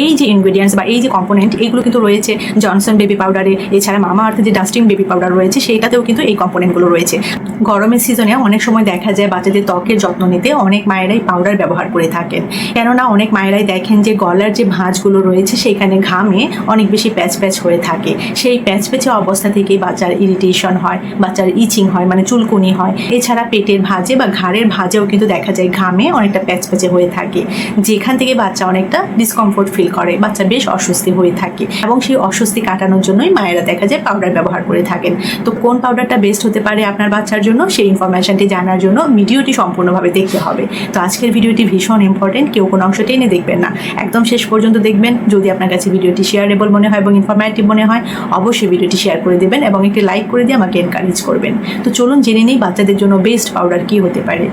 এই যে ইনগ্রেডিয়েন্টস বা এই যে কম্পোনেন্ট এইগুলো কিন্তু রয়েছে জনসন বেবি পাউডারে এছাড়া মামা আর্থে যে ডাস্টিং বেবি পাউডার রয়েছে, সেইটাতেও কিন্তু এই কম্পোনেন্টগুলো রয়েছে। গরমের সিজনে অনেক সময় দেখা যায় বাচ্চাদের ত্বকের যত্ন নিতে অনেক মায়েরাই পাউডার ব্যবহার করে থাকেন। কেননা অনেক মায়েরাই দেখেন যে গলার যে ভাঁজগুলো রয়েছে, সেইখানে ঘামে অনেক বেশি প্যাচ প্যাচ হয়ে থাকে। সেই প্যাচ প্যাচে অবস্থা থেকেই বাচ্চার ইরিটেশন হয়, বাচ্চার ইচিং হয় মানে চুলকুনি হয়। এছাড়া পেটের ভাঁজে বা ঘাড়ের ভাঁজেও কিন্তু দেখা যায় ঘামে অনেকটা প্যাচ প্যাচে হয়ে থাকে। যেখান থেকে বাচ্চা অনেকটা ডিসকমফোর্ট ফিল করে, বাচ্চা বেশ অস্বস্তি হয়ে থাকে এবং সেই অস্বস্তি কাটানোর জন্যই মায়েরা দেখা যায় পাউডার ব্যবহার করে থাকেন। তো কোন পাউডারটা বেস্ট হতে পারে আপনার বাচ্চার জন্য? সেই ইনফরমেশনটি জানার জন্য ভিডিওটি সম্পূর্ণভাবে দেখতে হবে। তো আজকের ভিডিওটি ভীষণ ইম্পর্টেন্ট কেউ কোনো অংশ টেনে দেখবেন না। একদম শেষ পর্যন্ত দেখবেন, যদি আপনার কাছে ভিডিওটি শেয়ারেবল মনে হয় এবং ইনফরমেটিভ মনে হয়, অবশ্যই ভিডিওটি শেয়ার করে দেবেন এবং একটি লাইক করে দিয়ে আমাকে এনকারেজ করবেন। তো চলুন জেনে নিই বাচ্চাদের জন্য বেস্ট পাউডার কী হতে পারে।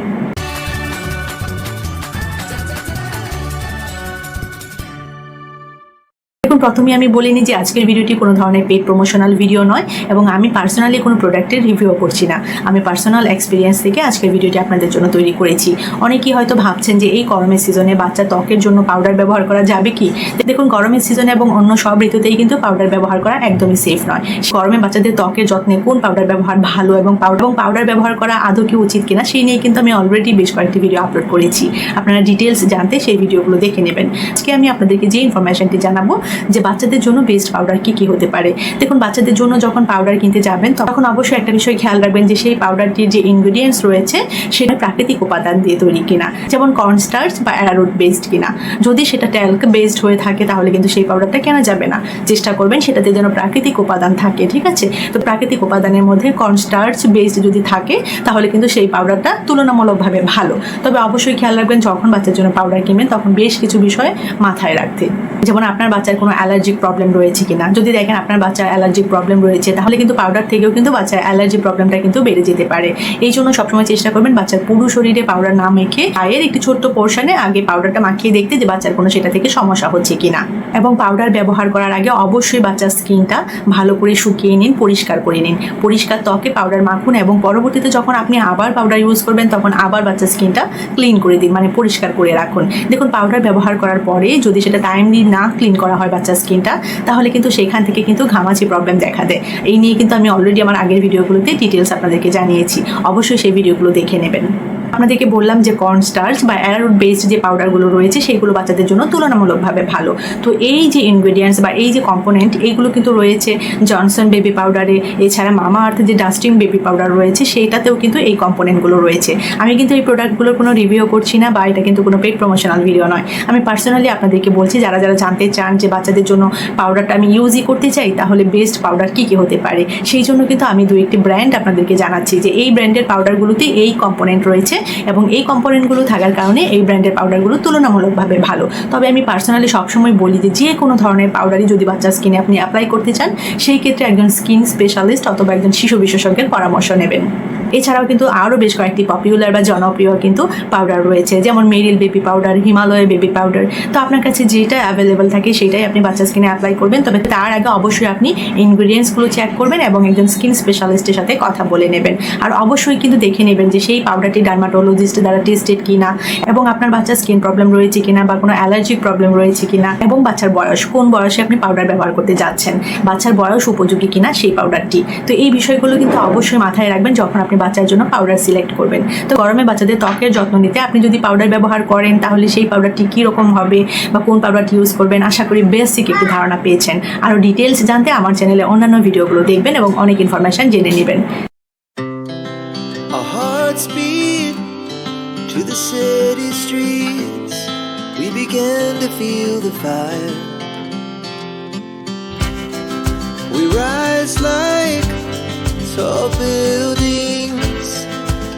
দেখুন প্রথমে আমি বলিনি যে আজকের ভিডিওটি কোনো ধরনের পেড প্রমোশনাল ভিডিও নয় এবং আমি পার্সোনালি কোনো প্রোডাক্টের রিভিউ করছি না। আমি পার্সোনাল এক্সপিরিয়েন্স থেকে আজকের ভিডিওটি আপনাদের জন্য তৈরি করেছি। অনেকেই হয়তো ভাবছেন যে এই গরমের সিজনে বাচ্চা ত্বকের জন্য পাউডার ব্যবহার করা যাবে কি? দেখুন, গরমের সিজনে এবং অন্য সব ঋতুতেই কিন্তু পাউডার ব্যবহার করা একদমই সেফ নয়। গরমে বাচ্চাদের ত্বকের যত্নে কোন পাউডার ব্যবহার ভালো এবং পাউডার এবং পাউডার ব্যবহার করা আদৌ কি উচিত কিনা সেই নিয়ে কিন্তু আমি অলরেডি বেশ কয়েকটি ভিডিও আপলোড করেছি। আপনারা ডিটেলস জানতে সেই ভিডিওগুলো দেখে নেবেন। আজকে আমি আপনাদেরকে যে ইনফরমেশনটি জানাব যে বাচ্চাদের জন্য বেস্ট পাউডার কি কি হতে পারে। দেখুন, বাচ্চাদের জন্য যখন পাউডার কিনতে যাবেন, তখন অবশ্যই একটা বিষয় খেয়াল রাখবেন যে সেই পাউডারটির যে ইনগ্রিডিয়েন্টস রয়েছে, সেটা প্রাকৃতিক উপাদান দিয়ে তৈরি কিনা। যেমন কর্নস্টার্চ বা অ্যারারুট বেসড কিনা। যদি সেটা ট্যাল্ক বেসড হয়ে থাকে, তাহলে কিন্তু সেই পাউডারটা কেনা যাবে না। চেষ্টা করবেন সেটাতে যেন প্রাকৃতিক উপাদান থাকে, ঠিক আছে? তো প্রাকৃতিক উপাদানের মধ্যে কর্নস্টার্চ বেসড যদি থাকে, তাহলে কিন্তু সেই পাউডারটা তুলনামূলকভাবে ভালো। তবে অবশ্যই খেয়াল রাখবেন, যখন বাচ্চার জন্য পাউডার কিনবেন, তখন বেশ কিছু বিষয় মাথায় রাখতে। যেমন আপনার বাচ্চার কোনো অ্যালার্জিক প্রবলেম রয়েছে কিনা। যদি দেখেন আপনার বাচ্চার অ্যালার্জিক প্রবলেম রয়েছে, তাহলে কিন্তু পাউডার থেকেও কিন্তু বাচ্চার অ্যালার্জি প্রবলেমটা কিন্তু বেড়ে যেতে পারে। এই জন্য সবসময় চেষ্টা করবেন বাচ্চার পুরো শরীরে পাউডার না মেখে পায়ের একটি ছোট্ট পোর্শনে আগে পাউডারটা মাখিয়ে দেখতে যে বাচ্চার কোনো সেটা থেকে সমস্যা হচ্ছে কিনা। এবং পাউডার ব্যবহার করার আগে অবশ্যই বাচ্চার স্কিনটা ভালো করে শুকিয়ে নিন, পরিষ্কার করে নিন। পরিষ্কার ত্বকে পাউডার মাখুন এবং পরবর্তীতে যখন আপনি আবার পাউডার ইউজ করবেন, তখন আবার বাচ্চার স্কিনটা ক্লিন করে দিন মানে পরিষ্কার করে রাখুন। দেখুন পাউডার ব্যবহার করার পরে যদি সেটা টাইমলি না ক্লিন করা হয় বাচ্চার স্কিনটা, তাহলে কিন্তু সেখান থেকে কিন্তু ঘামাচি প্রবলেম দেখা দেয়। এই নিয়ে কিন্তু আমি অলরেডি আমার আগের ভিডিওগুলোতে ডিটেলস আপনাদেরকে জানিয়েছি। অবশ্যই সেই ভিডিওগুলো দেখে নেবেন। আপনাদেরকে বললাম যে কর্ন স্টার্চ বা অ্যারারুট বেসড যে পাউডারগুলো রয়েছে সেইগুলো বাচ্চাদের জন্য তুলনামূলকভাবে ভালো। তো এই যে ইনগ্রেডিয়েন্টস বা এই যে কম্পোনেন্ট এইগুলো কিন্তু রয়েছে জনসন বেবি পাউডারে এছাড়া মামা আর্থে যে ডাস্টিং বেবি পাউডার রয়েছে, সেইটাতেও কিন্তু এই কম্পোনেন্টগুলো রয়েছে। আমি কিন্তু এই প্রোডাক্টগুলোর কোনো রিভিউ করছি না বা এটা কিন্তু কোনো পেড প্রমোশনাল ভিডিও নয়। আমি পার্সোনালি আপনাদেরকে বলছি, যারা যারা জানতে চান যে বাচ্চাদের জন্য পাউডারটা আমি ইউজই করতে চাই, তাহলে বেস্ট পাউডার কী কী হতে পারে? সেই জন্য কিন্তু আমি দু একটি ব্র্যান্ড আপনাদেরকে জানাচ্ছি যে এই ব্র্যান্ডের পাউডারগুলোতে এই কম্পোনেন্ট রয়েছে। এবং এই কম্পোনেন্টগুলো থাকার কারণে এই ব্র্যান্ডের পাউডারগুলো তুলনামূলকভাবে ভালো। তবে আমি পার্সোনালি সবসময় বলি যে যে কোনো ধরনের পাউডারই যদি বাচ্চার স্কিনে আপনি অ্যাপ্লাই করতে চান, সেই ক্ষেত্রে একজন স্কিন স্পেশালিস্ট অথবা একজন শিশু বিশেষজ্ঞের পরামর্শ নেবেন। এছাড়াও কিন্তু আরও বেশ কয়েকটি পপুলার বা জনপ্রিয় কিন্তু পাউডার রয়েছে, যেমন Meril baby powder Himalaya baby powder তো আপনার কাছে যেটা অ্যাভেলেবেল থাকে সেটাই আপনি বাচ্চা স্কিনে অ্যাপ্লাই করবেন। তবে তার আগে অবশ্যই আপনি ইনগ্রিডিয়েন্টসগুলো চেক করবেন এবং একজন স্কিন স্পেশালিস্টের সাথে কথা বলে নেবেন। আর অবশ্যই কিন্তু দেখে নেবেন যে সেই পাউডারটি ডার্মাটোলজিস্ট দ্বারা টেস্টেড কিনা এবং আপনার বাচ্চার স্কিন প্রবলেম রয়েছে কিনা বা কোনো অ্যালার্জিক প্রবলেম রয়েছে কিনা এবং বাচ্চার বয়স, কোন বয়সে আপনি পাউডার ব্যবহার করতে যাচ্ছেন, বাচ্চার বয়স উপযোগী কিনা সেই পাউডারটি তো এই বিষয়গুলো কিন্তু অবশ্যই মাথায় রাখবেন যখন আপনি বাচ্চার জন্য পাউডার সিলেক্ট করবেন। তো গরমে বাচ্চাদের ত্বকের যত্ন নিতে আপনি যদি পাউডার ব্যবহার করেন, তাহলে সেই পাউডারটি কীরকম হবে বা কোন পাউডারটি ইউজ করবেন? আশা করি বেসিক একটি ধারণা পেয়েছেন। আরও ডিটেলস জানতে আমার চ্যানেলে অন্যান্য ভিডিওগুলো দেখবেন এবং অনেক ইনফরমেশন জেনে নেবেন. We rise like tall buildings.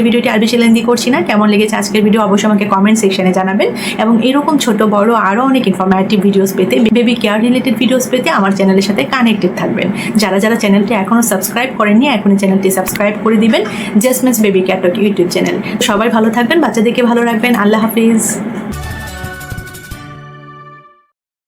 আজকের ভিডিওটি আর বেশি লেন্দি করছি না। কেমন লেগেছে আজকের ভিডিও অবশ্যই আমাকে কমেন্ট সেকশনে জানাবেন। এবং এরকম ছোট, বড় আরও অনেক ইনফরমেটিভ ভিডিওস পেতে বেবি কেয়ার রিলেটেড ভিডিওস পেতে আমার চ্যানেলের সাথে কানেক্টেড থাকবেন। যারা যারা চ্যানেলটি এখনও সাবস্ক্রাইব করেননি, এখনই চ্যানেলটি সাবস্ক্রাইব করে দিবেন। Just miss baby care YouTube channel সবাই ভালো থাকবেন, বাচ্চাদেরকে ভালো রাখবেন। আল্লাহ হাফিজ।